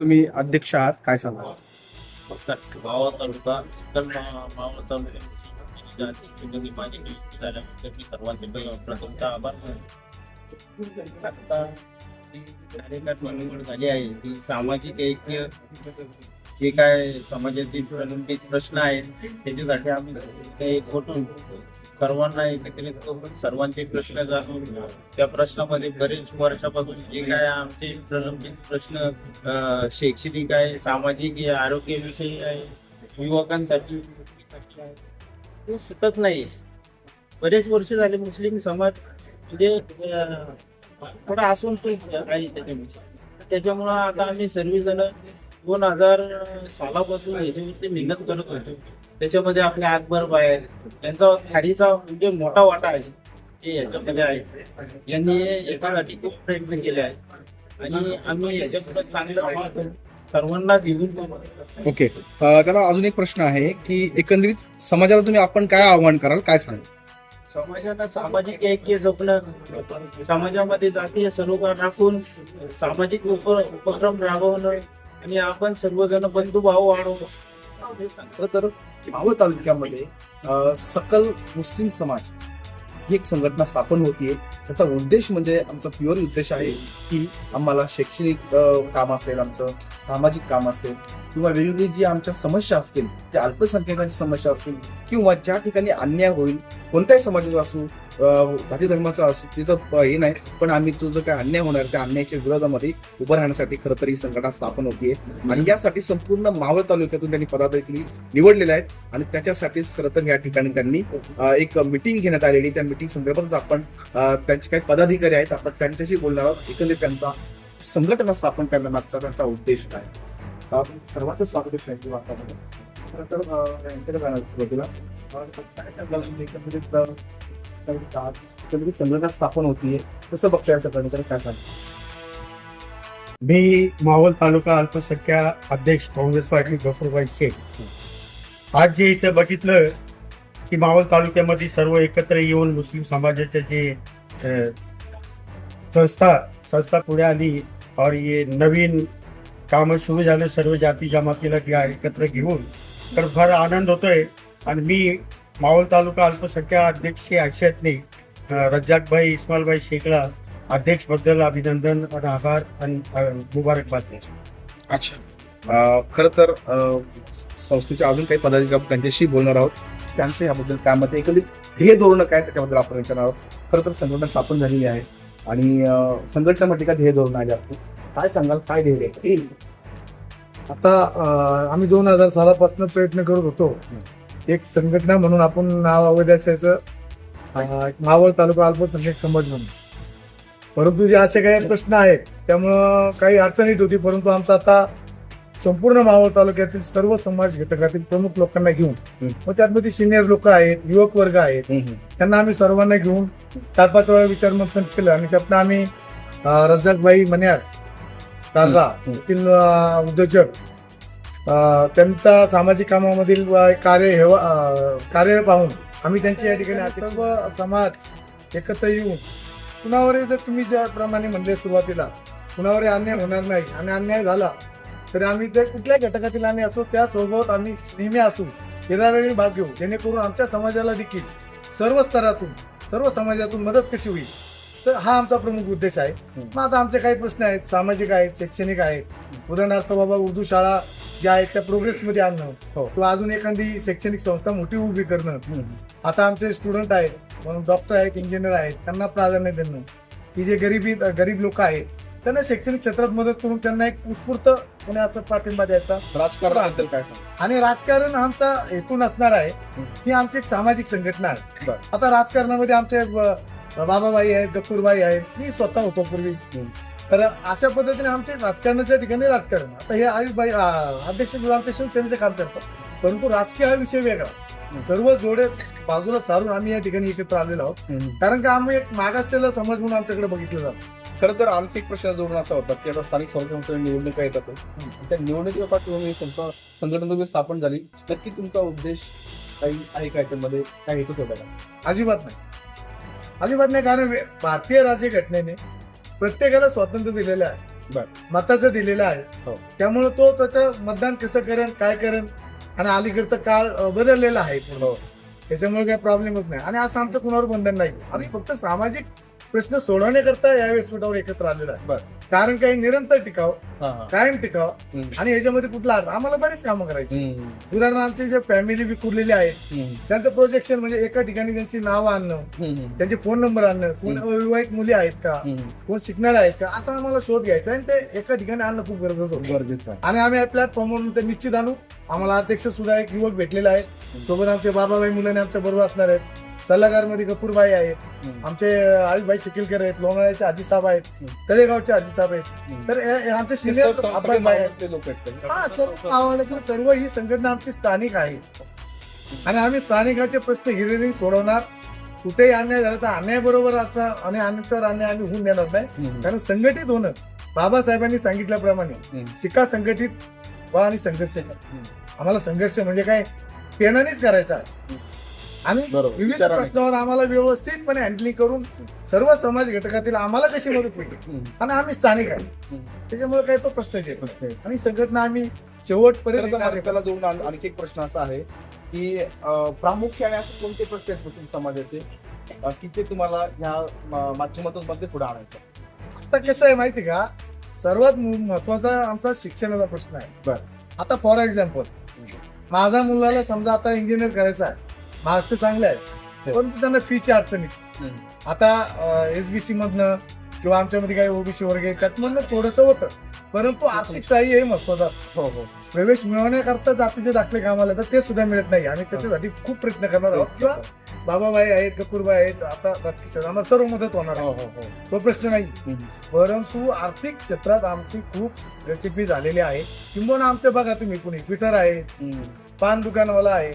तुम्ही अध्यक्ष आहात काय सांगा गावा तालुका तर मावळ तालुक्यात माझी नियुक्ती मी सर्वांचे आभार मानतो. आता जी कार्यकर्ता निवड झाली आहे ती सामाजिक ऐक्य जे काय समाजातील प्रलंबित प्रश्न आहेत त्याच्यासाठी आम्ही ते एकवटून सर्वांना एकत्रित करून सर्वांचे प्रश्न जाणून त्या प्रश्नामध्ये बरेच वर्षापासून जे काय आमचे प्रलंबित प्रश्न शैक्षणिक आहे सामाजिक आरोग्यविषयी आहे युवकांसाठी ते सुटत नाही. बरेच वर्ष झाले मुस्लिम समाज म्हणजे अ, थोडा असंतोष आहे त्याच्यामुळे त्याच्यामुळं आता आम्ही सर्वजण दोन हजार सालापासून याच्यावरती मेहनत करत होतो त्याच्यामध्ये आपले अकबर बाहेर यांचा खाडीचा म्हणजे मोठा वाटा आहे. हे याच्यामध्ये आहे. यांनी याच्यासाठी खूप प्रयत्न केले आहेत. आणि आम्ही याच्याकडे चांगलं सर्वांना घेऊन ओके. त्याला अजून एक प्रश्न आहे की एकंदरीत समाजाला तुम्ही आपण काय आव्हान कराल? काय सांगाल? समाजाला सामाजिक ऐक्य जपणं. समाजामध्ये जातीय सरोकार राखून सामाजिक उप उपक्रम राबवणं. आणि आपण सर्वजण बंधुभाव वाढवणं हे खरं तर मावळ तालुक्यामध्ये सकल मुस्लिम समाज ही एक संघटना स्थापन होतीये. त्याचा उद्देश म्हणजे आमचा प्युअर उद्देश आहे की आम्हाला शैक्षणिक काम असेल आमचं सामाजिक काम असेल किंवा वेगवेगळी जी आमच्या समस्या असतील त्या अल्पसंख्याकांची समस्या असतील किंवा ज्या ठिकाणी अन्याय होईल कोणत्याही समाजाचा असू जाती धर्माचा असू तिथं हे नाही पण आम्ही तो जो काय अन्याय होणार त्या अन्यायाच्या विरोधामध्ये उभं राहण्यासाठी खरं तर ही संघटना स्थापन होतीये. आणि यासाठी संपूर्ण मावळ तालुक्यातून त्यांनी पदाधिकारी निवडलेले आहेत. आणि त्याच्यासाठीच खरं तर या ठिकाणी त्यांनी एक मिटिंग घेण्यात आलेली त्या मिटिंग संदर्भातच आपण त्यांचे काही पदाधिकारी आहेत. आपण त्यांच्याशी बोलणार आहोत. एकंदरीत त्यांचा संघटना स्थापन करण्यामागचा त्यांचा उद्देश काय? सर्वांचं स्वागत आहे वार्तामध्ये खरं तर अं, यांच्याकडे जाणार सुरुवातीला चंद्र काही स्थापन होतीये. कसं बघताय सगळं काय सांगा मी मावळ तालुका अल्पसंख्या अध्यक्ष काँग्रेस पार्टी गफूरबाई शेख. आज जे इथं बघितलं की मावळ तालुक्यामध्ये सर्व एकत्र येऊन मुस्लिम समाजाच्या जे संस्था संस्था पुढे आली और ये नवीन कामं सुरू झालं सर्व जाती जमातीला एकत्र घेऊन तर फार आनंद होतोय. आणि मी मावळ तालुका अल्पसंख्याक अध्यक्ष अ, रज्जाकभाई इस्मालभाई शेखला अध्यक्षबद्दल अभिनंदन आणि आभार आणि मुबारकबाद देतो. अच्छा अं, खरं तर अं, संस्थेचे अजून काही पदाधिकारी आपण त्यांच्याशी बोलणार आहोत त्यांचं याबद्दल काय मत आहे? एकंदरीत ध्येय धोरण काय त्याच्याबद्दल आपण विचारणार आहोत खरं तर संघटना स्थापन झालेली आहे आणि अं, संघटनेमध्ये काय ध्येय धोरण आहे आपलं काय सांगाल काय ध्येय आहे? आता अं, आम्ही दोन हजार सालापासून प्रयत्न करत होतो एक संघटना म्हणून आपण नाव अवैधाचं मावळ तालुका अल्पसंख्याक समाज म्हणून परंतु जे असे काही प्रश्न आहेत त्यामुळं काही अडचण येत होती परंतु आमचा आता संपूर्ण मावळ तालुक्यातील सर्व समाज घटकातील प्रमुख लोकांना घेऊन. मग त्यातमध्ये सिनियर लोक आहेत युवक वर्ग आहेत त्यांना आम्ही सर्वांना घेऊन चार पाच वेळा विचारमंथन केलं आणि त्यातनं आम्ही अं, रज्जाकबाई मन्यार. येथील अं, उद्योजक त्यांचा सामाजिक कामामधील कार्य हेवा कार्य पाहून आम्ही त्यांची या ठिकाणी सर्व समाज एकत्र येऊन कुणावरही जर तुम्ही ज्याप्रमाणे म्हणले सुरुवातीला कुणावरही अन्याय होणार नाही आणि अन्याय झाला तरी आम्ही ते कुठल्याही घटकातील आणि असो त्यासोबत आम्ही नेहमी असू केदारवेळी भाग घेऊ. जेणेकरून आमच्या समाजाला देखील सर्व स्तरातून सर्व समाजातून मदत कशी होईल? तर हा आमचा प्रमुख उद्देश आहे. मग आता आमचे काही प्रश्न आहेत सामाजिक आहेत शैक्षणिक आहेत. उदाहरणार्थ बाबा उर्दू शाळा ज्या आहेत त्या प्रोग्रेसमध्ये आणणं. हो. किंवा अजून एखादी शैक्षणिक संस्था मोठी उभी करणं. आता आमचे स्टुडंट आहेत डॉक्टर आहेत इंजिनियर आहेत त्यांना प्राधान्य देणं. की जे गरिबी गरीब लोक आहेत त्यांना शैक्षणिक क्षेत्रात मदत करून त्यांना एक उत्स्फूर्त पुण्याचा पाठिंबा द्यायचा. राजकारणाबद्दल काय आणि राजकारण आमचा हेतू नसणार आहे. ही आमची एक सामाजिक संघटना आहे. आता राजकारणामध्ये आमचे बाबाबाई आहेत गप्पूरबाई आहेत मी स्वतः होतो पूर्वी. तर अशा पद्धतीने आमचे राजकारणाच्या ठिकाणी राजकारण. आता हे आयुषबाई अध्यक्ष आमचे शिवसेनेचे काम करतात. परंतु राजकीय हा विषय वेगळा. सर्व जोडे बाजूला सारून आम्ही या ठिकाणी एकत्र आलेलो आहोत. कारण का आम्ही एक मागासलेला समाज म्हणून आमच्याकडे बघितलं जातं. खरं तर आणखी एक प्रश्न जोडून असा होता की आता स्थानिक संस्थांच्या निवडणुका येतात. त्या निवडणुकीबाबत तुम्ही संस्था संघटना तुम्ही स्थापन झाली. नक्की तुमचा उद्देश काही आहे का याच्यामध्ये? काय हेतू का अजिबात नाही. अजिबात नाही कारण भारतीय राज्यघटनेने प्रत्येकाला स्वातंत्र्य दिलेलं आहे बर. मताचं दिलेलं आहे हो. त्यामुळे तो त्याचं मतदान कसं करेन काय करेन आणि अलीकडचं काळ बदललेला आहे. हो. त्याच्यामुळे काही प्रॉब्लेम होत नाही आणि असं आमचं कुणावर बंधन नाही आम्ही फक्त सामाजिक प्रश्न सोडवण्याकरता या व्यासपीठावर एकत्र आलेलो आहे बर. कारण काही निरंतर टिकाव हा, हा. कायम टिकाव हम्म. आणि याच्यामध्ये कुठला आम्हाला बरेच कामं करायची हम्म. उदाहरण आमचे जे फॅमिली विखुरलेली आहेत हम्म. त्यांचं प्रोजेक्शन म्हणजे एका ठिकाणी त्यांची नावं आणणं हम्म. त्यांचे फोन नंबर आणणं कोण हम्म. अविवाहित मुली आहेत का हम्म. कोण शिकणार आहेत का असं आम्हाला शोध घ्यायचा आणि ते एका ठिकाणी आणणं खूप गरजेचं होतं गरजेचं आहे आणि आम्ही या प्लॅटफॉर्मवरून ते निश्चित आणू आम्हाला अध्यक्ष सुद्धा एक युवक भेटलेला आहे सोबत आमचे बाबाबाई मुलांनी आमच्या बरोबर असणार आहेत सल्लागारमध्ये कपूरबाई आहेत हम्म. आमचे आयुषभाई शिकिलकर आहेत लोणाळ्याचे आजी साहेब आहेत. तळेगावचे आजी साहेब आहेत. तर हे- हे आमचे सिनियर अब्बाई आहेत लोक आहेत. हा सर्व सर्व ही संघटना आमची स्थानिक आहे आणि आम्ही स्थानिकाचे प्रश्न हिरिरिंग सोडवणार कुठेही अन्याय झाला तर अन्यायाबरोबर आता आणि अन्यायावर अन्याय आम्ही होऊन देणार नाही. कारण संघटित होणं बाबासाहेबांनी सांगितल्याप्रमाणे हम्म. शिका संघटित व्हा आणि संघर्ष करा आम्हाला संघर्ष म्हणजे काय पेनानेच करायचा आहे. आणि. विविध विचाराने. प्रश्नावर आम्हाला व्यवस्थितपणे हँडलिंग करून सर्व समाज घटकातील आम्हाला कशी मदत होईल हम्म. आणि आम्ही स्थानिक आहे हम्म. त्याच्यामुळे काही तो प्रश्नच येत नाही. आणि संघटना आम्ही शेवटपर्यंत त्याला जोडून आण- आणखी एक प्रश्न असा आहे की अं, प्रामुख्याने असे कोणते प्रश्न आहेत मुस्लिम समाजाचे अं, की ते तुम्हाला ह्या माध्यमातून मध्ये पुढे आणायचं आता कसं आहे माहिती का सर्वात महत्त्वाचा आमचा शिक्षणाचा प्रश्न आहे बर. आता फॉर एक्झाम्पल माझा मुलाला समजा आता इंजिनियर करायचा आहे मार्क्स चांगले आहे. हो. परंतु त्यांना फीची अडचणी हम्म. आता एसबीसी मधनं किंवा आमच्यामध्ये काही ओबीसी वर्ग आहे त्यातमधनं थोडंसं होतं. परंतु आर्थिक सहाय्य हे महत्वाचं असतं. हो हो. प्रवेश मिळवण्याकरता जातीचे दाखले कामाला तर ते सुद्धा मिळत नाही. आम्ही त्याच्यासाठी खूप प्रयत्न करणार आहोत. किंवा बाबाबाई आहेत कपूरबाई आहेत आता आम्हाला सर्व मदत होणार आहे. हो हो हो. तो प्रश्न नाही. परंतु आर्थिक क्षेत्रात आमची खूप रेसिपी झालेली आहे. किंबहुना आमच्या बघा तुम्ही कुणी ट्विटर आहे. पान दुकानवाला आहे.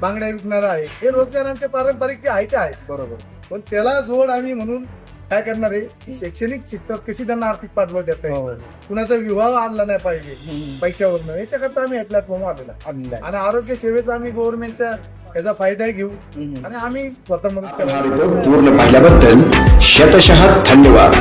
बांगड्या विकणारा आहे हे रोजगारांचे पारंपरिक जे आहे ते आहे बरोबर पण त्याला जोड आम्ही म्हणून काय करणार आहे की शैक्षणिक क्षेत्रात कशी त्यांना आर्थिक पाठबळ देता हो येईल हो. कुणाचा विवाह आणला नाही पाहिजे. पैशावरनं याच्याकरता आम्ही प्लॅटफॉर्म आलेला. आणि आरोग्य सेवेचा आम्ही गव्हर्नमेंटच्या याचा फायदा घेऊ. आणि आम्ही स्वतः मदत हा करणार पूर्ण पाहिल्याबद्दल शतशः धन्यवाद